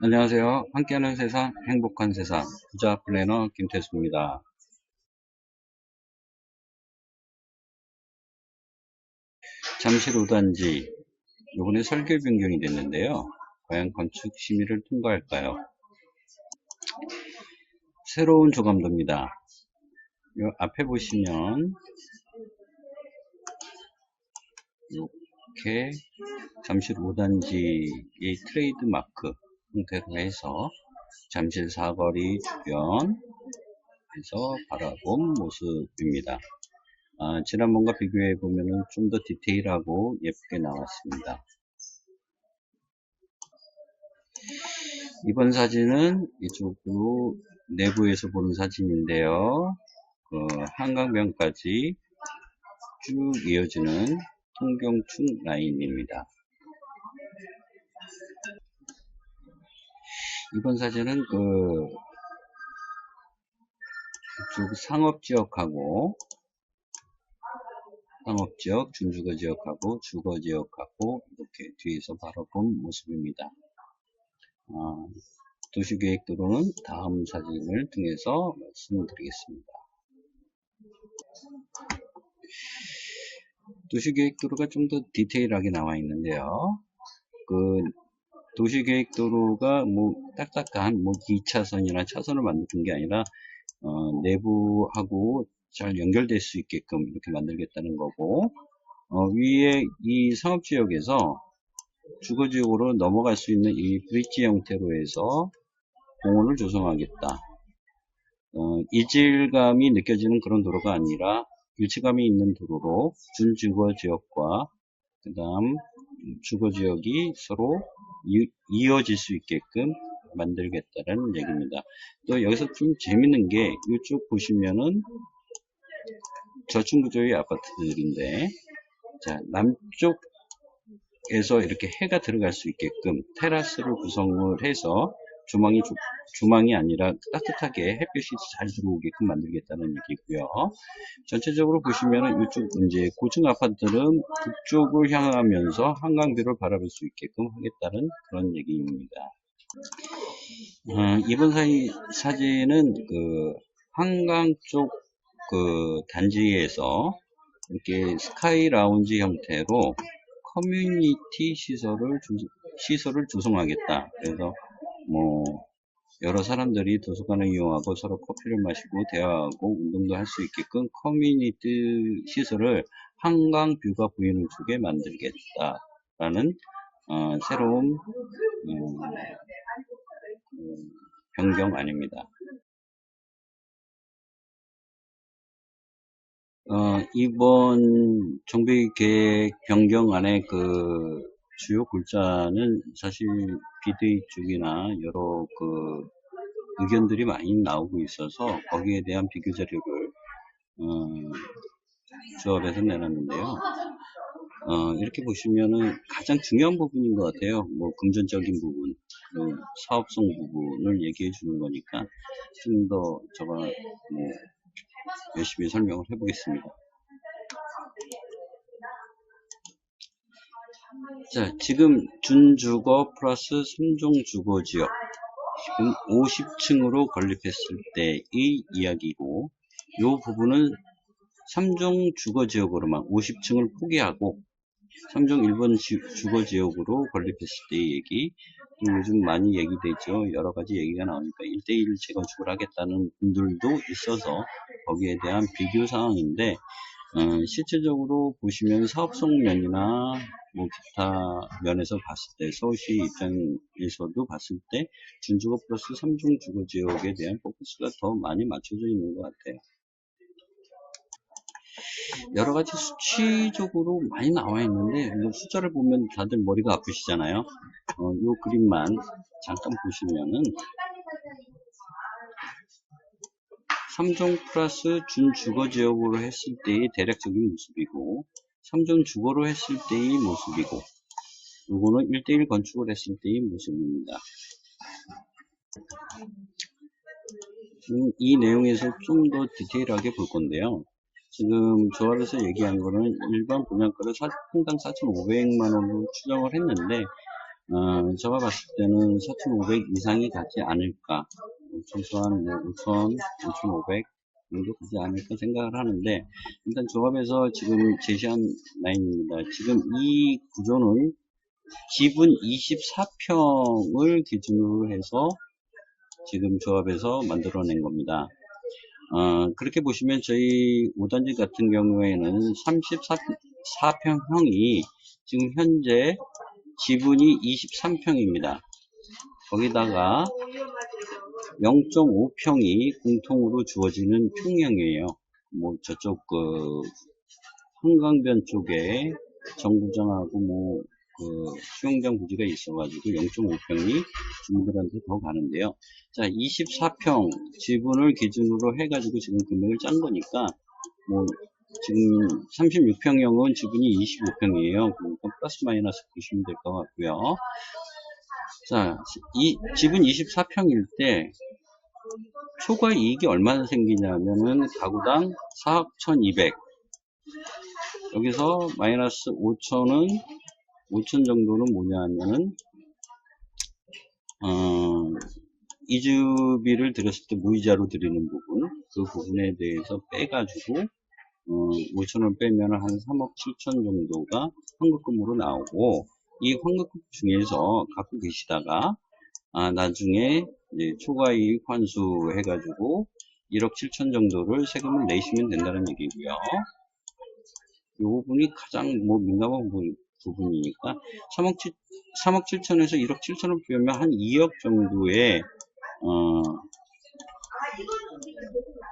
안녕하세요. 함께하는 세상, 행복한 세상, 부자 플래너 김태수입니다. 잠실 5단지, 이번에 설계 변경이 됐는데요. 과연 건축 심의를 통과할까요? 새로운 조감도입니다. 요 앞에 보시면 이렇게 잠실 5단지의 트레이드 마크 형태로 해서 잠실 사거리 주변에서 바라본 모습입니다. 아, 지난번과 비교해 보면 좀 더 디테일하고 예쁘게 나왔습니다. 이번 사진은 이쪽으로 내부에서 보는 사진인데요. 그 한강변까지 쭉 이어지는 통경충 라인입니다. 이번 사진은 그 이쪽 상업지역하고 상업지역, 준주거지역하고 주거지역하고 이렇게 뒤에서 바로 본 모습입니다. 아, 도시계획도로는 다음 사진을 통해서 말씀드리겠습니다. 도시계획도로가 좀 더 디테일하게 나와 있는데요. 그 도시계획도로가 뭐 딱딱한 뭐 2차선이나 차선을 만든 게 아니라 어, 내부하고 잘 연결될 수 있게끔 이렇게 만들겠다는 거고 어, 위에 이 상업지역에서 주거지역으로 넘어갈 수 있는 이 브릿지 형태로 해서 공원을 조성하겠다. 어, 이질감이 느껴지는 그런 도로가 아니라 일치감이 있는 도로로 준주거지역과 그 다음 주거지역이 서로 이, 어질 수 있게끔 만들겠다는 얘기입니다. 또 여기서 좀 재밌는 게 이쪽 보시면은 저층구조의 아파트들인데 자 남쪽에서 이렇게 해가 들어갈 수 있게끔 테라스를 구성을 해서 주망이 주망이 아니라 따뜻하게 햇볕이 잘 들어오게끔 만들겠다는 얘기고요. 전체적으로 보시면은 이쪽 이제 고층 아파트들은 북쪽을 향하면서 한강뷰를 바라볼 수 있게끔 하겠다는 그런 얘기입니다. 어, 이번 사이 사진은 그 한강 쪽 그 단지에서 이렇게 스카이 라운지 형태로 커뮤니티 시설을 주, 시설을 조성하겠다. 그래서 뭐 여러 사람들이 도서관을 이용하고 서로 커피를 마시고 대화하고 운동도 할 수 있게끔 커뮤니티 시설을 한강 뷰가 보이는 쪽에 만들겠다라는 어, 새로운 음, 음, 변경 아닙니다. 어, 이번 정비 계획 변경 안에 그 주요 골자는 사실 비대위 쪽이나 여러 그 의견들이 많이 나오고 있어서 거기에 대한 비교 자료를 어, 조합해서 내놨는데요. 어, 이렇게 보시면은 가장 중요한 부분인 것 같아요. 뭐 금전적인 부분, 뭐 사업성 부분을 얘기해 주는 거니까 좀 더 제가 뭐 열심히 설명을 해보겠습니다. 자, 지금 준주거 플러스 3종 주거지역 지금 50층으로 건립했을 때의 이야기고 이 부분은 3종 주거지역으로만 50층을 포기하고 3종 1번 주거지역으로 건립했을 때의 얘기 요즘 많이 얘기되죠. 여러 가지 얘기가 나오니까 1대1 재건축을 하겠다는 분들도 있어서 거기에 대한 비교 사항인데 어, 실질적으로 보시면 사업성 면이나 뭐 기타 면에서 봤을 때 서울시 입장에서도 봤을 때 준주거 플러스 3종 주거 지역에 대한 포커스가 더 많이 맞춰져 있는 것 같아요. 여러 가지 수치적으로 많이 나와 있는데 숫자를 보면 다들 머리가 아프시잖아요. 어, 이 그림만 잠깐 보시면은 3종 플러스 준주거 지역으로 했을 때의 대략적인 모습이고 3종 주거로 했을 때의 모습이고 이거는 1대1 건축을 했을 때의 모습입니다. 이 내용에서 좀 더 디테일하게 볼 건데요. 지금 조합에서 얘기한 거는 일반 분양가를 평당 4,500만 원으로 추정을 했는데 어, 제가 봤을 때는 4,500 이상이 가지 않을까. 최소한 뭐 5,000, 5,500 정도 가지 않을까 생각을 하는데, 일단 조합에서 지금 제시한 라인입니다. 지금 이 구조는 지분 24평을 기준으로 해서 지금 조합에서 만들어낸 겁니다. 어, 그렇게 보시면 저희 5단지 같은 경우에는 34평형이 지금 현재 지분이 23평입니다. 거기다가 0.5평이 공통으로 주어지는 평형이에요. 뭐 저쪽 그 한강변 쪽에 정구장하고 뭐 그 수영장 부지가 있어가지고 0.5평이 주민들한테 더 가는데요. 자, 24평 지분을 기준으로 해가지고 지금 금액을 짠 거니까 뭐 지금 36평형은 지분이 25평이에요. 그러니까 플러스 마이너스 보시면 될 것 같고요. 자, 이 지분 24평일 때 초과 이익이 얼마나 생기냐면은 가구당 4억 1200 여기서 마이너스 5천은 5천 정도는 뭐냐면은 어, 이주비를 들였을 때 무이자로 드리는 부분 그 부분에 대해서 빼가지고 어, 5천원 빼면 한 3억 7천 정도가 환급금으로 나오고 이 환급금 중에서 갖고 계시다가 아, 나중에 이제 초과이익 환수 해가지고 1억 7천 정도를 세금을 내시면 된다는 얘기고요. 이 부분이 가장 뭐 민감한 부분, 부분이니까 3억 7, 3억 7천에서 1억 7천을 비우면 한 2억 정도의 어,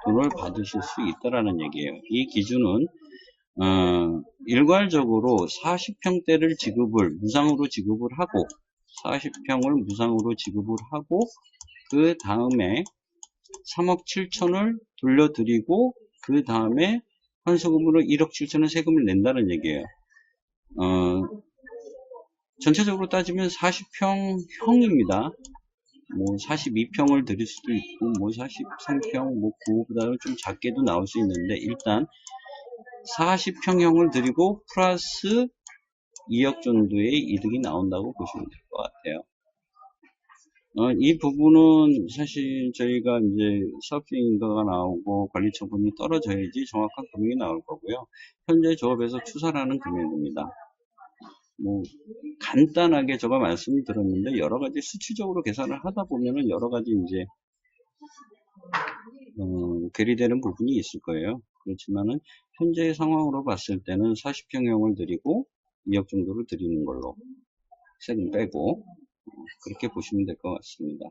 돈을 받으실 수 있다라는 얘기예요. 이 기준은 어, 일괄적으로 40평대를 지급을 무상으로 지급을 하고 40평을 무상으로 지급을 하고 그 다음에 3억 7천을 돌려드리고 그 다음에 환수금으로 1억 7천을 세금을 낸다는 얘기예요. 어, 전체적으로 따지면 40평 형입니다. 뭐 42평을 드릴 수도 있고 뭐 43평 뭐 그거보다는 좀 작게도 나올 수 있는데 일단 40평형을 드리고 플러스 2억 정도의 이득이 나온다고 보시면 될 것 같아요. 어, 이 부분은 사실 저희가 이제 사업주인가가 나오고 관리 처분이 떨어져야지 정확한 금액이 나올 거고요. 현재 조합에서 추산하는 금액입니다. 뭐 간단하게 제가 말씀을 드렸는데 여러 가지 수치적으로 계산을 하다 보면은 여러 가지 이제 어, 괴리되는 부분이 있을 거예요. 그렇지만은 현재 상황으로 봤을 때는 40평형을 드리고 2억 정도를 드리는 걸로 세금 빼고 어, 그렇게 보시면 될 것 같습니다.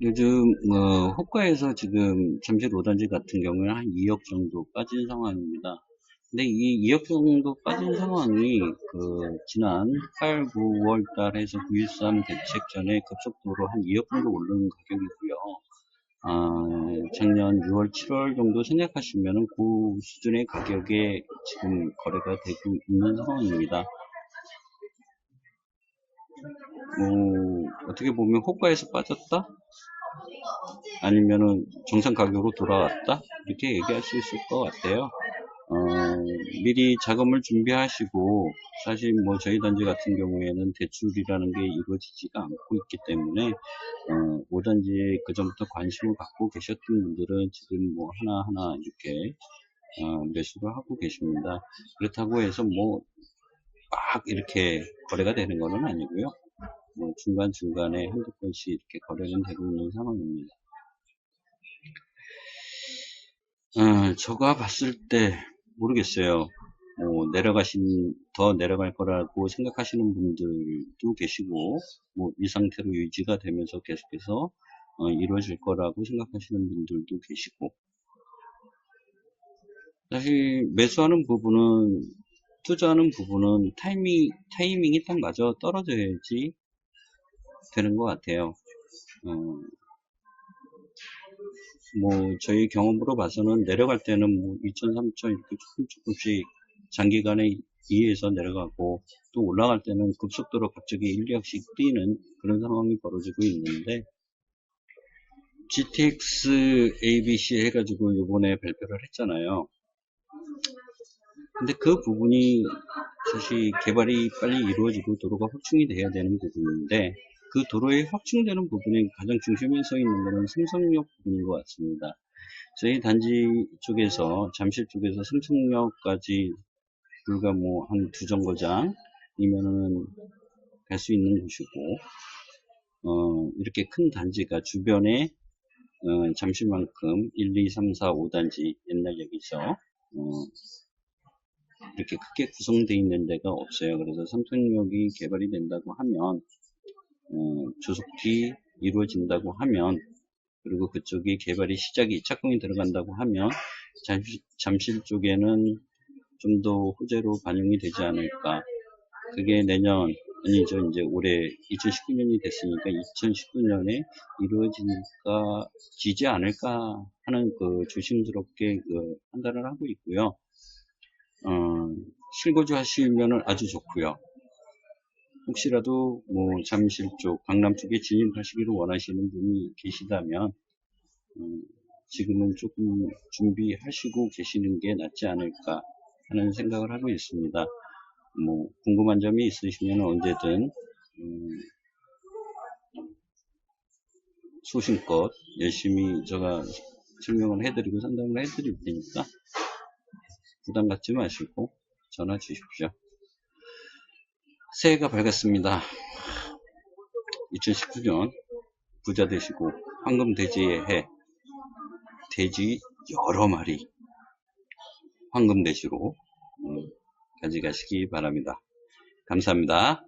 요즘 뭐 호가에서 지금 잠실 5단지 같은 경우에 한 2억 정도 빠진 상황입니다. 근데 이 2억 정도 빠진 상황이 그 지난 8, 9월 달에서 9.13 대책 전에 급속도로 한 2억 정도 오르는 가격이고요. 아, 작년 6월, 7월 정도 생각하시면은 그 수준의 가격에 지금 거래가 되고 있는 상황입니다. 뭐, 어떻게 보면 호가에서 빠졌다? 아니면은 정상 가격으로 돌아왔다? 이렇게 얘기할 수 있을 것 같아요. 어, 미리 자금을 준비하시고 사실 뭐 저희 단지 같은 경우에는 대출이라는 게 이루어지지가 않고 있기 때문에 어, 5단지에 그전부터 관심을 갖고 계셨던 분들은 지금 뭐 하나하나 이렇게 어, 매수를 하고 계십니다. 그렇다고 해서 뭐 막 이렇게 거래가 되는 것은 아니고요. 뭐 중간중간에 한두 건씩 이렇게 거래는 되고 있는 상황입니다. 어, 제가 봤을 때 모르겠어요. 뭐 내려가신 더 내려갈 거라고 생각하시는 분들도 계시고 뭐 이 상태로 유지가 되면서 계속해서 어, 이루어질 거라고 생각하시는 분들도 계시고 사실 매수하는 부분은 투자하는 부분은 타이밍 타이밍이 딱 맞아 떨어져야지 되는 것 같아요. 어, 뭐 저희 경험으로 봐서는 내려갈 때는 뭐 2천, 3천 이렇게 조금 조금씩 장기간에 이해해서 내려가고 또 올라갈 때는 급속도로 갑자기 1, 2억씩 뛰는 그런 상황이 벌어지고 있는데 GTX ABC 해가지고 요번에 발표를 했잖아요. 근데 그 부분이 사실 개발이 빨리 이루어지고 도로가 확충이 돼야 되는 부분인데 그 도로에 확충되는 부분이 가장 중심에 서 있는 것은 삼성역 부분인 것 같습니다. 저희 단지 쪽에서 잠실 쪽에서 삼성역까지 불과 뭐 한 두 정거장이면은 갈 수 있는 곳이고 어, 이렇게 큰 단지가 주변에 어, 잠실만큼 1, 2, 3, 4, 5단지 옛날 여기서 어, 이렇게 크게 구성되어 있는 데가 없어요. 그래서 삼성역이 개발이 된다고 하면 어, 조속히 이루어진다고 하면 그리고 그쪽이 개발이 시작이 착공이 들어간다고 하면 잠실, 잠실 쪽에는 좀 더 호재로 반영이 되지 않을까. 그게 내년 아니죠 이제 올해 2019년이 됐으니까 2019년에 이루어지니까 지지 않을까 하는 그 조심스럽게 그 판단을 하고 있고요. 어, 실거주 하시면 아주 좋고요 혹시라도 뭐 잠실 쪽, 강남 쪽에 진입하시기를 원하시는 분이 계시다면 음, 지금은 조금 준비하시고 계시는 게 낫지 않을까 하는 생각을 하고 있습니다. 뭐 궁금한 점이 있으시면 언제든 음, 소신껏 열심히 제가 설명을 해드리고 상담을 해드릴 테니까 부담 갖지 마시고 전화 주십시오. 새해가 밝았습니다. 2019년 부자 되시고 황금 돼지의 해 돼지 여러 마리 황금 돼지로 음, 가져가시기 바랍니다. 감사합니다.